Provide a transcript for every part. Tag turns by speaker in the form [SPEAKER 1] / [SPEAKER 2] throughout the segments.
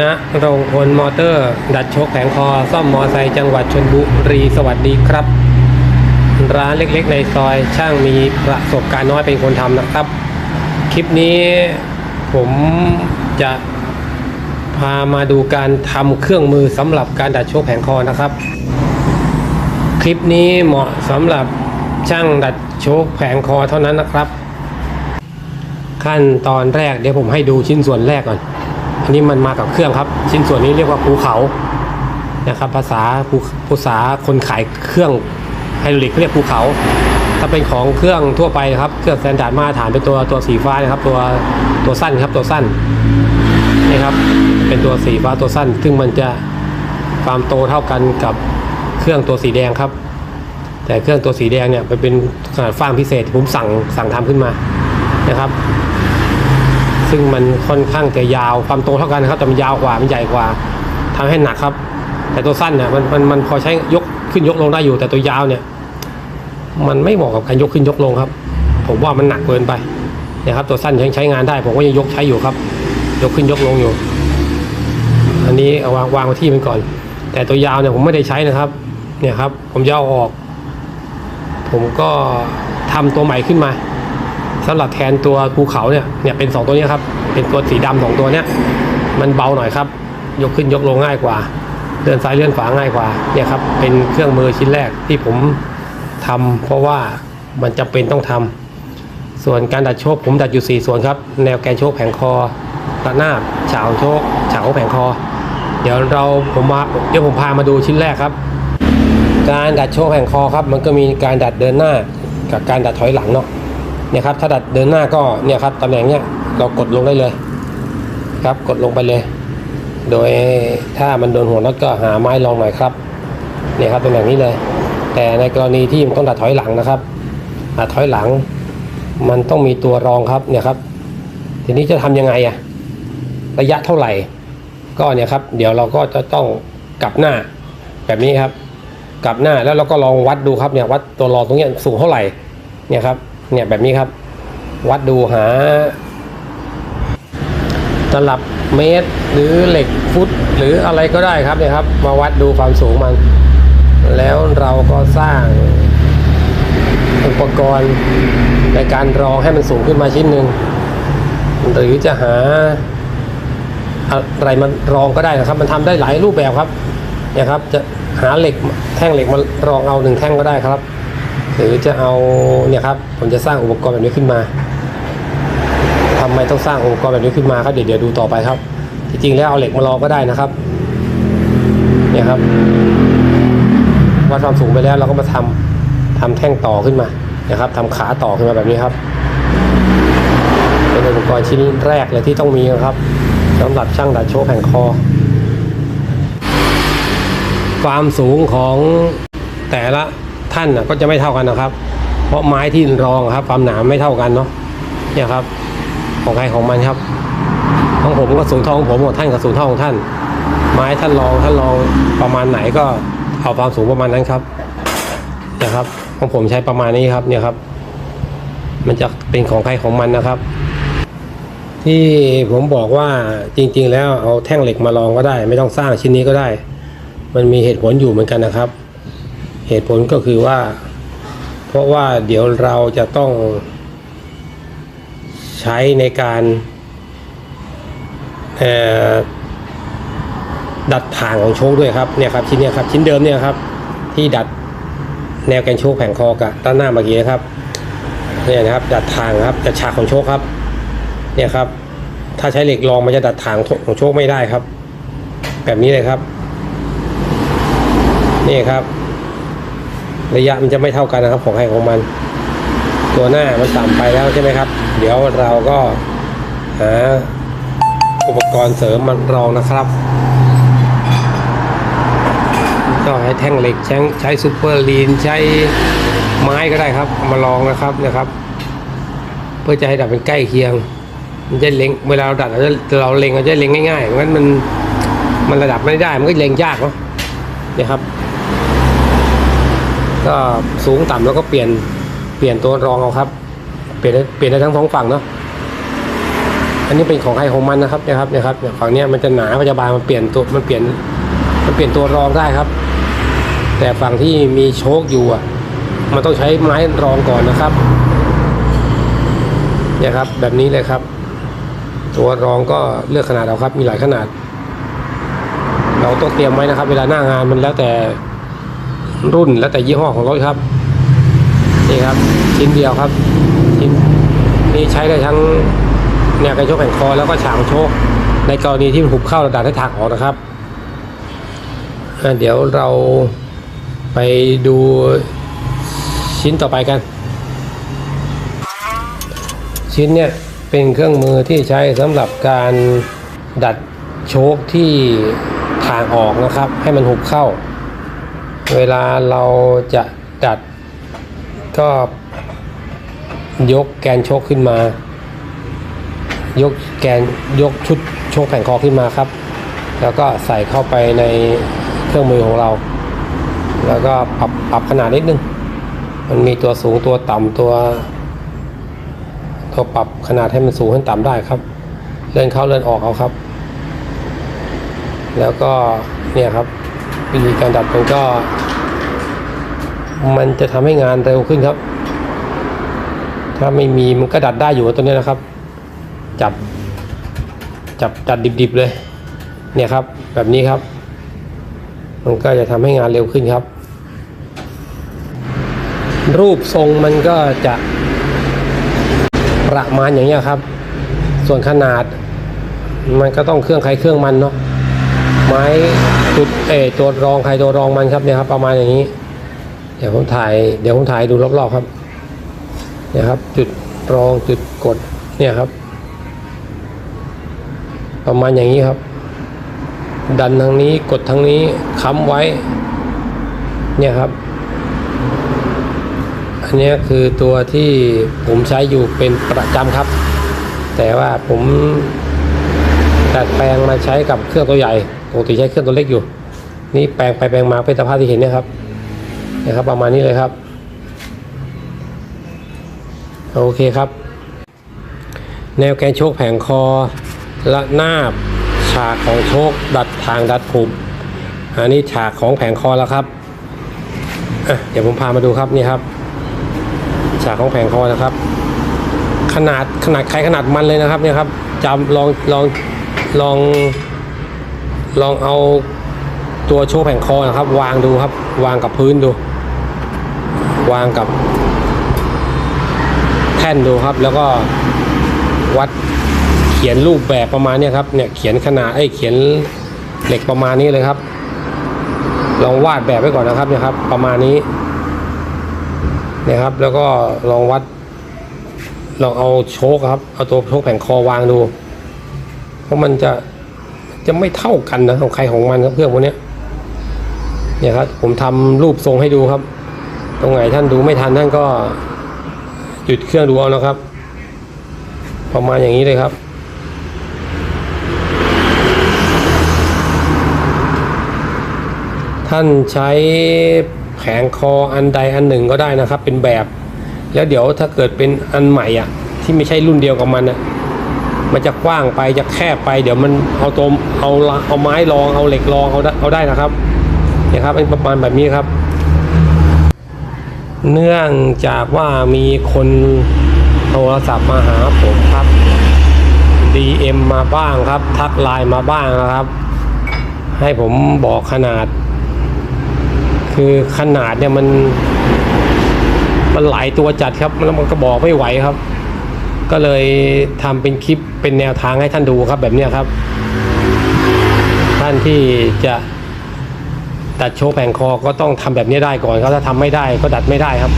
[SPEAKER 1] ณโรงพลมอเตอร์ ดัดโชคแผงคอ ซ่อมมอไซค์จังหวัดชนบุรีสวัสดีครับ ร้านเล็กๆ ในซอยช่างมีประสบการณ์น้อยเป็นคนทำนะครับ คลิปนี้ผมจะพามาดูการทำเครื่องมือสำหรับการดัดโชคแผงคอนะครับ คลิปนี้เหมาะสำหรับช่างดัดโชคแผงคอเท่านั้นนะครับ ขั้นตอนแรกเดี๋ยวผมให้ดูชิ้นส่วนแรกก่อน อันนี้มันมากับเครื่องครับ ชิ้นส่วนนี้เรียกว่าภูเขานะครับ ภาษาภาษาคนขายเครื่องไฮดรอลิกเรียกภูเขา ถ้าเป็นของเครื่องทั่วไปครับ เครื่องสแตนดาร์ดมาตรฐานเป็นตัวตัวสีฟ้านะครับ ตัวตัวสั้นครับตัวสั้นนี่ครับ เป็นตัวสีฟ้าตัวสั้น ซึ่งมันจะความโตเท่ากันกับเครื่องตัวสีแดงครับ แต่เครื่องตัวสีแดงเนี่ยมันเป็นขนาดฟางพิเศษผมสั่งสั่งทำขึ้นมานะครับ ซึ่งมันค่อนข้างจะยาวความโตเท่ากันนะครับแต่มันยาวกว่ามันใหญ่กว่าทำให้หนักครับ แต่ตัวสั้นเนี่ยมันมันมันพอใช้ยกขึ้นยกลงได้อยู่ แต่ตัวยาวเนี่ย มันไม่เหมาะกับการยกขึ้นยกลงครับ ผมว่ามันหนักเกินไปนะครับตัวสั้นยังใช้งานได้ ผมก็ยังยกใช้อยู่ครับ ยกขึ้นยกลงอยู่ อันนี้เอาวางวางไว้ที่มันก่อน แต่ตัวยาวเนี่ยผมไม่ได้ใช้นะครับ เนี่ยครับ ผมจะเอาออก ผมก็ทำตัวใหม่ขึ้นมา สำหรับแทนตัวภูเขาเนี่ยเนี่ยเป็นสองตัวนี้ครับเป็นตัวสีดำสองตัวเนี้ยมันเบาหน่อยครับ ยกขึ้นยกลงง่ายกว่าเลื่อนซ้ายเลื่อนขวาง่ายกว่าเนี่ยครับเป็นเครื่องมือชิ้นแรกที่ผมทำเพราะว่ามันจำเป็นต้องทำส่วนการดัดโชคผมดัดอยู่ 4 ส่วนครับ แนวแกนโชคแผงคอระนาบเฉาโชคเฉาแผงคอ เดี๋ยวเราผมมาเดี๋ยวผมพามาดูชิ้นแรกครับ การดัดโชคแผงคอครับ มันก็มีการดัดเดินหน้ากับการดัดถอยหลังเนาะ เนี่ยครับถ้าดัดเดินหน้าก็เนี่ยครับตำแหน่งเนี้ยเรากดลงได้เลย ครับกดลงไปเลย โดยถ้ามันโดนหัวน็อตก็หาไม้รองหน่อยครับเนี่ยครับตำแหน่งนี้เลย แต่ในกรณีที่มันต้องดัดถอยหลังนะครับดัดถอยหลัง มันต้องมีตัวรองครับเนี่ยครับ ทีนี้จะทำยังไงอะระยะเท่าไหร่ ก็เนี่ยครับ เดี๋ยวเราก็จะต้องกลับหน้าแบบนี้ครับ กลับหน้าแล้วเราก็ลองวัดดูครับเนี่ยวัดตัวรองตรงเนี้ยสูงเท่าไหร่เนี่ยครับ เนี่ยแบบนี้ครับ วัดดูหา ตลับเมตร หรือเหล็กฟุต หรืออะไรก็ได้ครับเนี่ยครับ มาวัดดูความสูงมัน แล้วเราก็สร้างอุปกรณ์ในการรองให้มันสูงขึ้นมาชิ้นหนึ่งหรือจะหาอะไรมันรองก็ได้นะครับ มันทำได้หลายรูปแบบครับเนี่ยครับ จะหาเหล็กแท่งเหล็กมารองเอาหนึ่งแท่งก็ได้ครับ หรือจะเอาเนี่ยครับผมจะสร้างอุปกรณ์แบบนี้ขึ้นมาทำไมต้องสร้างอุปกรณ์แบบนี้ขึ้นมาครับเดี๋ยวเดี๋ยวดูต่อไปครับ จริงๆแล้วเอาเหล็กมาลองก็ได้นะครับ เนี่ยครับวัดความสูงไปแล้วเราก็มาทำทำแท่งต่อขึ้นมานะครับทำขาต่อขึ้นมาแบบนี้ครับ เป็นอุปกรณ์ชิ้นแรกเลยที่ต้องมีนะครับสำหรับช่างดัดโชว์แผงคอ ความสูงของแต่ละ ท่านก็จะไม่เท่ากันนะครับ เพราะไม้ที่รองครับ ความหนาไม่เท่ากันเนาะเนี่ยครับ ของใครของมันครับของผมก็สูงเท่าของผมของท่านก็สูงเท่าของท่าน ไม้ท่านรองท่านรองประมาณไหนก็เอาความสูงประมาณนั้นครับนะครับของผมใช้ประมาณนี้ครับเนี่ยครับ มันจะเป็นของใครของมันนะครับ ที่ผมบอกว่าจริง ๆ แล้วเอาแท่งเหล็กมาลองก็ได้ ไม่ต้องสร้างชิ้นนี้ก็ได้ มันมีเหตุผลอยู่เหมือนกันนะครับ เหตุผลก็คือว่า เพราะว่าเดี๋ยวเราจะต้องใช้ในการดัดทางของโชคด้วยครับเนี่ยครับชิ้นเนี้ยครับชิ้นเดิมเนี่ยครับ ที่ดัดแนวแกนโชคแผงคอกับด้านหน้าเมื่อกี้นะครับเนี่ยนะครับ ดัดทางครับดัดฉากของโชคครับ เนี่ยครับ ถ้าใช้เหล็กรองมันจะดัดทางของโชคไม่ได้ครับ แบบนี้เลยครับ นี่ครับ ระยะมันจะไม่เท่ากันนะครับของใครของมัน ตัวหน้ามันต่ำไปแล้วใช่ไหมครับ เดี๋ยวเราก็หาอุปกรณ์เสริมมันรองนะครับก็ให้แท่งเหล็กใช้ใช้ซูเปอร์ลีนใช้ไม้ก็ได้ครับมาลองนะครับนะครับ เพื่อจะให้ดับเป็นใกล้เคียง มันจะเล็งเวลาเราดัดเราจะเราเล็งเราจะเล็งง่ายๆงั้นมันมันระดับไม่ได้มันก็เล็งยากเนาะนี่ยครับ ก็สูงต่ำแล้วก็เปลี่ยนเปลี่ยนตัวรองเอาครับ เปลี่ยนเปลี่ยนได้ทั้งสองฝั่งเนาะอันนี้เป็นของใครของมันนะครับนะครับนะครับเนี่ยฝั่งนี้มันจะหนามันจะบางมันเปลี่ยนตัวมันเปลี่ยนมันเปลี่ยนตัวรองได้ครับ แต่ฝั่งที่มีโชคอยู่อะ มันต้องใช้ไม้รองก่อนนะครับเนี่ยครับแบบนี้เลยครับ ตัวรองก็เลือกขนาดเอาครับ มีหลายขนาด เราต้องเตรียมไว้นะครับ เวลาหน้างานมันแล้วแต่ รุ่นแล้วแต่ยี่ห้อของรถครับนี่ครับ ชิ้นเดียวครับ ชิ้นนี้ใช้ได้ทั้งเนี่ยกระโชกแผ่นคอแล้วก็ฉางโชคในกรณีที่มันหุบเข้าระดับให้ถากออกนะครับเดี๋ยวเราไปดูชิ้นต่อไปกัน ชิ้นเนี่ยเป็นเครื่องมือที่ใช้สำหรับการดัดโชคที่ทางออกนะครับ ให้มันหุบเข้า เวลาเราจะดัดก็ยกแกนโชคขึ้นมา ยกแกนยกชุดโชคแผ่นคอขึ้นมาครับ แล้วก็ใส่เข้าไปในเครื่องมือของเรา แล้วก็ปรับปรับขนาดนิดนึง มันมีตัวสูงตัวต่ำตัวตัวปรับขนาดให้มันสูงขึ้นต่ำได้ครับ เลื่อนเข้าเลื่อนออกเอาครับ แล้วก็เนี่ยครับ วิธีการดัดมันก็ มันจะทำให้งานเร็วขึ้นครับ ถ้าไม่มีมันก็ดัดได้อยู่ตัวนี้นะครับ จับจับจัดดิบๆเลย เนี่ยครับ แบบนี้ครับ มันก็จะทำให้งานเร็วขึ้นครับ รูปทรงมันก็จะประมาณอย่างเงี้ครับ ส่วนขนาด มันก็ต้องเครื่องใครเครื่องมันเนาะไม้จุด เออตัวรองใครตัวรองมันครับเนี่ยครับ ประมาณอย่างนี้ เดี๋ยวผมถ่าย เดี๋ยวผมถ่ายดูรอบๆครับเนี่ยครับ จุดรองจุดกดเนี่ยครับ ประมาณอย่างนี้ครับ ดันทางนี้กดทางนี้ค้ำไว้ เนี่ยครับ อันนี้คือตัวที่ผมใช้อยู่เป็นประจำครับ แต่ว่าผมดัดแปลงมาใช้กับเครื่องตัวใหญ่ปกติใช้เครื่องตัวเล็กอยู่ นี่แปลงไปแปลงมาเป็นสภาพที่เห็นเนะครับนะครับ ประมาณนี้เลยครับ โอเคครับ แนวแกนโชคแผงคอและหน้าบฉากของโชคดัดทางดัดผุบอันนี้ฉากของแผงคอแล้วครับเดี๋ยวผมพามาดูครับนี่ครับ ฉากของแผงคอนะครับ ขนาดขนาดใครขนาดมันเลยนะครับเนี่ยครับจำลองลองลองลองเอา ตัวโชว์แผงคอนะครับ วางดูครับ วางกับพื้นดู วางกับ แท่นดูครับ แล้วก็วัดเขียนรูปแบบประมาณนี้ครับเนี่ยเขียนขนาดไอ้เขียนเหล็กประมาณนี้เลยครับลองวาดแบบไว้ก่อนนะครับเนี่ยครับ ประมาณนี้เนี่ยครับ แล้วก็ลองวัดลองเอาโชคครับ เอาตัวโชคแผงคอวางดู เพราะมันจะจะไม่เท่ากันนะของใครของมันครับเครื่องพวกนี้ย เนี่ยครับผมทำรูปทรงให้ดูครับ ตรงไหนท่านดูไม่ทันท่านก็หยุดเครื่องดูเอานะครับ ประมาณอย่างนี้เลยครับ ท่านใช้แผงคออันใดอันหนึ่งก็ได้นะครับ เป็นแบบ แล้วเดี๋ยวถ้าเกิดเป็นอันใหม่อะ ที่ไม่ใช่รุ่นเดียวกับมันอะมันจะกว้างไปจะแคบไป เดี๋ยวมันเอาตัวเอาเอาไม้รองเอาเหล็กรองเอาได้เอาได้นะครับ นี่ยครับเป็นประมาณแบบนี้ครับ เนื่องจากว่ามีคนโทรศัพท์มาหาผมครับ DM มาบ้างครับ ทักไลน์มาบ้างนะครับ ให้ผมบอกขนาด คือขนาดเนี่ยมัน มันหลายตัวจัดครับแล้วมันก็บอกไม่ไหวครับ ก็เลยทำเป็นคลิปเป็นแนวทางให้ท่านดูครับแบบนี้ครับ ท่านที่จะ ดัดโชว์แผงคอก็ต้องทำแบบนี้ได้ก่อนครับถ้าทำไม่ได้ก็ดัดไม่ได้ครับ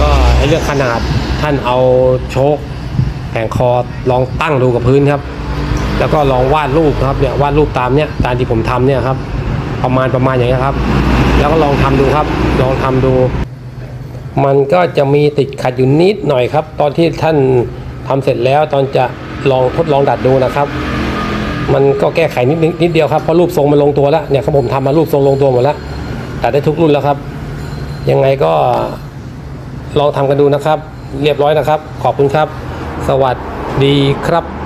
[SPEAKER 1] ก็ไอ้เรื่องขนาดท่านเอาโชคแผงคอลองตั้งดูกับพื้นครับ แล้วก็ลองวาดรูปครับเนี่ยวาดรูปตามเนี้ยตามที่ผมทำเนี่ยครับ ประมาณประมาณอย่างนี้ครับ แล้วก็ลองทำดูครับ ลองทำดู มันก็จะมีติดขัดอยู่นิดหน่อยครับ ตอนที่ท่านทำเสร็จแล้วตอนจะลองทดลองดัดดูนะครับ มันก็แก้ไขนิดนิดนิดเดียวครับเพราะรูปทรงมันลงตัวแล้วเนี่ยครับผมทำมารูปทรงลงตัวหมดแล้วตัดได้ทุกรุ่นแล้วครับ ยังไงก็ลองทำกันดูนะครับ เรียบร้อยนะครับ ขอบคุณครับ สวัสดีครับ